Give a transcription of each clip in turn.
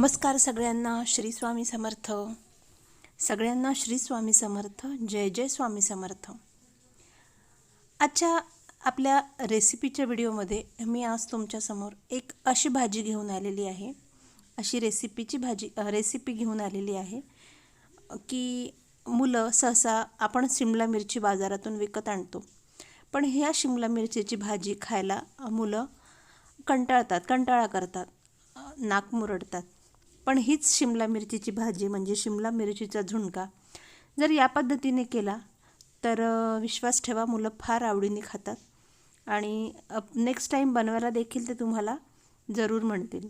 नमस्कार सगळ्यांना श्री स्वामी समर्थ. सगळ्यांना श्री स्वामी समर्थ जय जय स्वामी समर्थ. आजच्या आपल्या रेसिपीच्या व्हिडिओमध्ये मी आज तुमच्यासमोर एक अशी भाजी घेऊन आलेली आहे. अशी रेसिपीची भाजी रेसिपी घेऊन आलेली आहे की मुलं सहसा आपण शिमला मिरची बाजारातून विकत आणतो. पण ह्या शिमला मिरचीची भाजी खायला मुलं कंटाळतात कंटाळा करतात नाक मुरडतात. पण हीच शिमला मिरचीची भाजी म्हणजे शिमला मिरचीचा झुणका. जर या पद्धतीने केला तर विश्वास ठेवा मुलं फार आवडीने खातात. आणि नेक्स्ट टाईम बनवायला देखील ते तुम्हाला जरूर म्हणतील.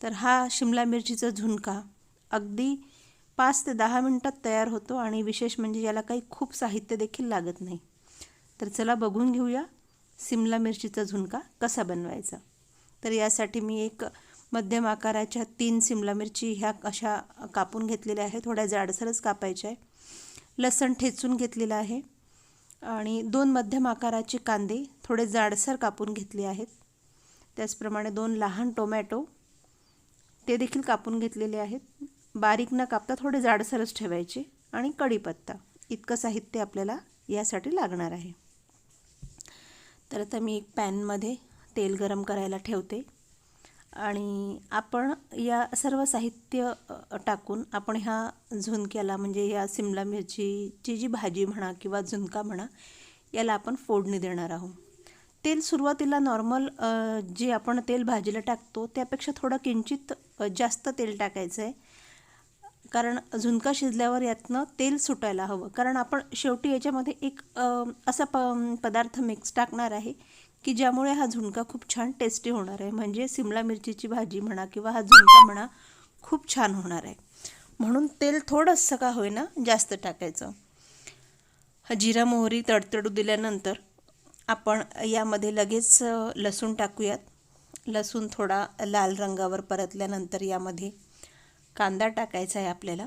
तर हा शिमला मिरचीचा झुणका अगदी पाच ते दहा मिनटात तयार होतो आणि विशेष म्हणजे याला काही खूप साहित्य देखील लागत नाही. तर चला बघून घेऊया शिमला मिरचीचा झुणका कसा बनवायचा. तर यासाठी मी एक मध्यम आकाराच्या तीन सिमला मिरची ह्या अशा कापून घेतलेल्या आहे थोड्या जाडसरच कापायच्या आहे लसण ठेचून घेतलेलं आहे. आणि दोन मध्यम आकाराचे कांदे थोडे जाडसर कापून घेतले आहेत. त्याचप्रमाणे दोन लहान टोमॅटो ते देखील कापून घेतलेले आहेत. बारीक न कापता थोडे जाडसरच ठेवायचे आणि कढीपत्ता इतकं साहित्य आपल्याला यासाठी लागणार आहे. तर आता मी एक पॅनमध्ये तेल गरम करायला ठेवते. आणि आपण या सर्व साहित्य टाकून आपण ह्या झुणक्याला म्हणजे या सिमला मिरचीची जी भाजी म्हणा किंवा झुणका म्हणा याला आपण फोडणी देणार आहोत. तेल सुरुवातीला नॉर्मल जे आपण तेल भाजीला टाकतो त्यापेक्षा थोडं किंचित जास्त तेल टाकायचं आहे कारण झुणका शिजल्यावर यातनं तेल सुटायला हवं. कारण आपण शेवटी याच्यामध्ये एक असा प पदार्थ मिक्स टाकणार आहे की ज्यामुळे हा झुणका खूप छान टेस्टी होणार आहे. म्हणजे सिमला मिरचीची भाजी म्हणा किंवा हा झुणका म्हणा खूप छान होणार आहे. म्हणून तेल थोडंसं का होईना जास्त टाकायचं. जिरा मोहरी तडतडू दिल्यानंतर आपण यामध्ये लगेच लसूण टाकूयात. लसूण थोडा लाल रंगावर परतल्यानंतर यामध्ये कांदा टाकायचा आहे आपल्याला.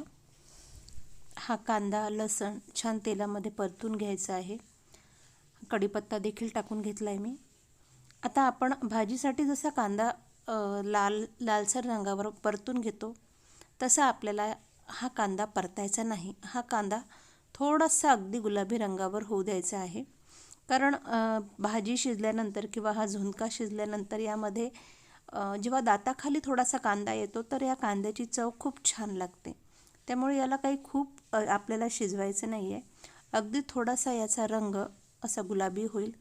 हा कांदा लसण छान तेलामध्ये परतून घ्यायचा आहे. कढीपत्ता देखील टाकून घेतला आहे मी. आता आपण भाजीसाठी जसा कांदा लाल लालसर रंगावर परतून घेतो तसा आपल्याला हा कांदा परतायचा नाही. हा कांदा थोडासा अगदी गुलाबी रंगावर होऊ द्यायचा आहे. कारण भाजी शिजल्यानंतर किंवा हा झुणका शिजल्यानंतर यामध्ये जेव्हा दाताखाली थोडासा कांदा येतो तर या कांद्याची चव खूप छान लागते. त्यामुळे याला काही खूप आपल्याला शिजवायचं नाही आहे अगदी थोडासा याचा रंग असा गुलाबी होईल.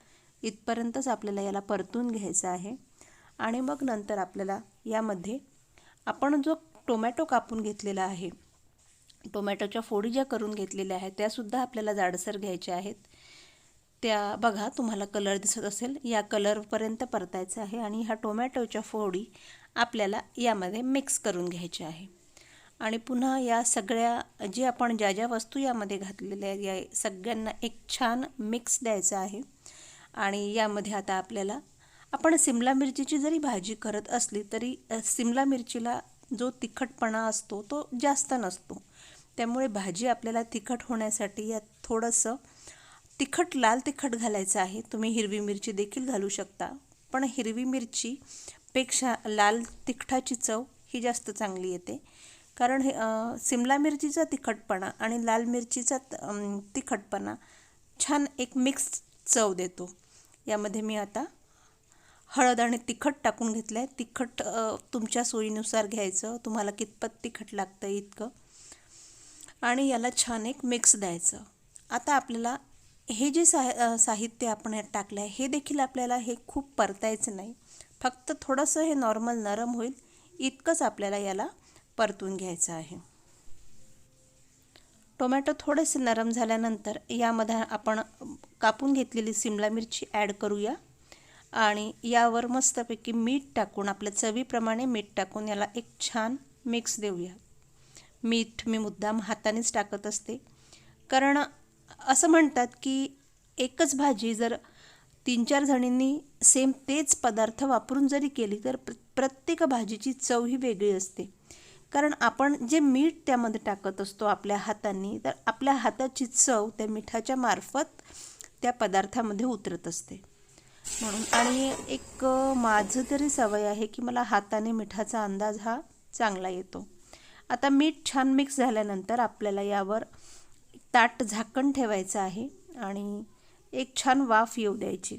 इथपर्यंतच आपल्याला याला परतून घ्यायचं आहे. आणि मग नंतर आपल्याला यामध्ये आपण जो टोमॅटो कापून घेतलेला आहे टोमॅटोच्या फोडी ज्या करून घेतलेल्या आहेत त्यासुद्धा आपल्याला जाडसर घ्यायच्या आहेत. त्या बघा तुम्हाला कलर दिसत असेल. या कलरपर्यंत परतायचं आहे आणि ह्या टोमॅटोच्या फोडी आपल्याला यामध्ये मिक्स करून घ्यायच्या आहे. आणि पुन्हा या सगळ्या जे आपण ज्या ज्या वस्तू यामध्ये घातलेल्या आहेत या सगळ्यांना एक छान मिक्स द्यायचं आहे. आणि यामध्ये आता आपल्याला आपण सिमला मिरचीची जरी भाजी करत असली तरी सिमला मिरचीला जो तिखटपणा असतो तो जास्त नसतो. त्यामुळे भाजी आपल्याला तिखट होण्यासाठी यात थोडंसं तिखट लाल तिखट घालायचं आहे. तुम्ही हिरवी मिरची देखील घालू शकता पण हिरवी मिरचीपेक्षा लाल तिखटाची चव ही जास्त चांगली येते. कारण हे सिमला मिरचीचा तिखटपणा आणि लाल मिरचीचा तिखटपणा छान एक मिक्स चव देतो. यामध्ये मी आता हळद आणि तिखट टाकून घेतलं आहे तिखट तुमच्या सोयीनुसार घ्यायचं. तुम्हाला कितपत तिखट लागतं इतकं. आणि याला छान एक मिक्स द्यायचं. आता आपल्याला हे जे सा साहित्य आपण टाकलं आहे हे देखील आपल्याला हे खूप परतायचं नाही. फक्त थोडंसं हे नॉर्मल नरम होईल. इतकंच आपल्याला याला परतून घ्यायचं आहे. टोमॅटो थोडेसे नरम झाल्यानंतर यामध्ये आपण कापून घेतलेली सिमला मिरची ॲड करूया. आणि यावर मस्तपैकी मीठ टाकून आपल्या चवीप्रमाणे मीठ टाकून याला एक छान मिक्स देऊया. मीठ मी मुद्दाम हातानेच टाकत असते. कारण असं म्हणतात की एकच भाजी जर तीन चार जणींनी सेम तेच पदार्थ वापरून जरी केली तर प्र प्रत्येक भाजीची चव ही वेगळी असते. कारण आपण जे मीठ त्यामध्ये टाकत असतो आपल्या हातांनी तर आपल्या हाताची चव त्या मिठाच्या मार्फत त्या पदार्थामध्ये उतरत असते. म्हणून आणि एक माझं तरी सवय आहे की मला हाताने मिठाचा अंदाज हा चांगला येतो. आता मीठ छान मिक्स झाल्यानंतर आपल्याला यावर ताट झाकण ठेवायचं आहे आणि एक छान वाफ येऊ द्यायची.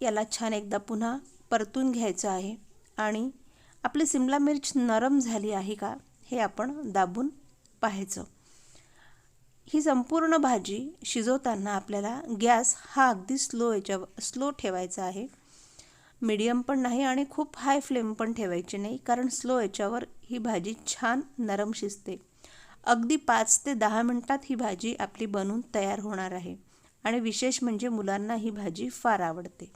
याला छान एकदा पुन्हा परतून घ्यायचं आहे आणि आपली सिमला मिर्च नरम झाली आहे का हे आपण दाबून पाहायचं. ही संपूर्ण भाजी शिजवताना आपल्याला गॅस हा अगदी स्लो याच्या स्लो ठेवायचा आहे. मीडियम पण नाही आणि खूप हाय फ्लेम पण ठेवायची नाही कारण स्लो याच्यावर ही भाजी छान नरम शिजते. अगदी पाच ते दहा मिनटात ही भाजी आपली बनून तयार होणार आहे आणि विशेष म्हणजे मुलांना ही भाजी फार आवडते.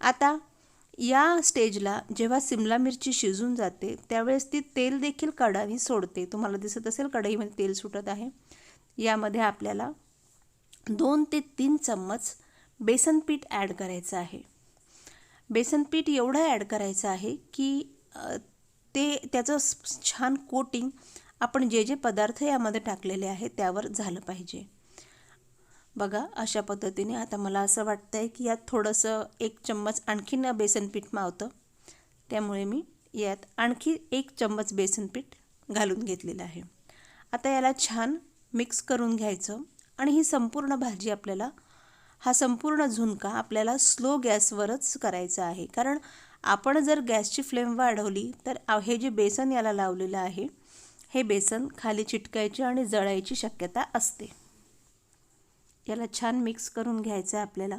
आता या स्टेजला जेव्हा सिमला मिरची शिजून जाते त्यावेळेस ती तेल देखील कढाई सोडते. तुम्हाला दिसत असेल कढईमध्ये तेल सुटत आहे. यामध्ये आपल्याला दोन ते तीन चम्मच बेसन पीठ ॲड करायचं आहे. बेसन पीठ एवढं ॲड करायचं आहे की ते त्याचं छान कोटिंग आपण जे जे पदार्थ यामध्ये टाकलेले आहे त्यावर झालं पाहिजे. बघा अशा पद्धतीने आता मला असं वाटतं आहे की यात थोडंसं एक चम्मच आणखीन बेसन पीठ मावतं. त्यामुळे मी यात आणखी एक चम्मच बेसन पीठ घालून घेतलेलं आहे. आता याला छान मिक्स करून घ्यायचं आणि ही संपूर्ण भाजी आपल्याला हा संपूर्ण झुणका आपल्याला स्लो गॅसवरच करायचा आहे. कारण आपण जर गॅसची फ्लेम वाढवली तर हे जे बेसन याला लावलेलं आहे हे बेसन खाली चिटकायची आणि जळायची शक्यता असते. याला छान मिक्स करून घ्यायचं आहे आपल्याला.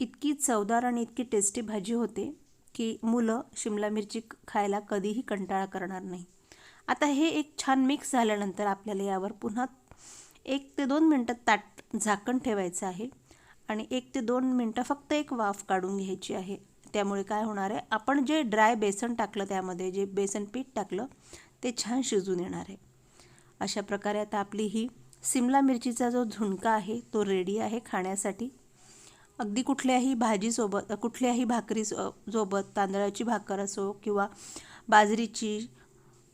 इतकी चवदार आणि इतकी टेस्टी भाजी होते की मुलं शिमला मिरची खायला कधीही कंटाळा करणार नाही. आता हे एक छान मिक्स झाल्यानंतर आपल्याला यावर पुन्हा एक ते दोन मिनटं ताट झाकण ठेवायचं आहे आणि एक ते दोन मिनटं फक्त एक वाफ काढून घ्यायची आहे. त्यामुळे काय होणार आहे आपण जे ड्राय बेसन टाकलं त्यामध्ये जे बेसन पीठ टाकलं ते छान शिजून येणार आहे. अशा प्रकारे आता आपली ही सिमला मिरचीचा जो झुणका आहे तो रेडी आहे खाण्यासाठी. अगदी कुठल्याही भाजीसोबत कुठल्याही भाकरी सोबत तांदळाची भाकर असो किंवा बाजरीची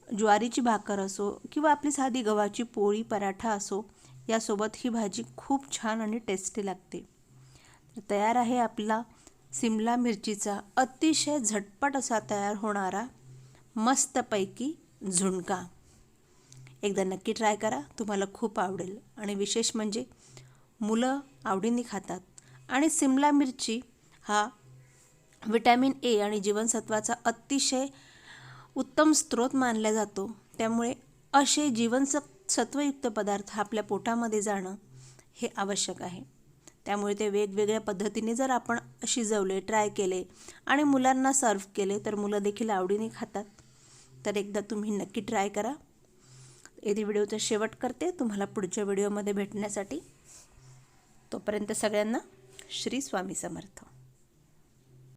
ज्वारीची भाकर असो किंवा आपली साधी गव्हाची पोळी पराठा असो यासोबत ही भाजी खूप छान आणि टेस्टी लागते. तयार आहे आपला सिमला मिरचीचा अतिशय झटपट असा तयार होणारा मस्तपैकी झुणका. एकदा नक्की ट्राय करा. तुम्हाला खूप आवडेल. आणि विशेष म्हणजे मुलं आवडीने खातात. आणि सिमला मिरची हा विटॅमिन ए आणि जीवनसत्वाचा अतिशय उत्तम स्रोत मानला जातो. त्यामुळे असे जीवनस सत्वयुक्त पदार्थ आपल्या पोटामध्ये जाणं हे आवश्यक आहे. त्यामुळे ते वेगवेगळ्या पद्धतीने जर आपण शिजवले ट्राय केले आणि मुलांना सर्व केले तर मुलं देखील आवडीने खातात. तर एकदा तुम्ही नक्की ट्राय करा. येथे व्हिडिओचा शेवट करते तुम्हाला पुढच्या व्हिडिओमध्ये भेटण्यासाठी तोपर्यंत सगळ्यांना श्री स्वामी समर्थ.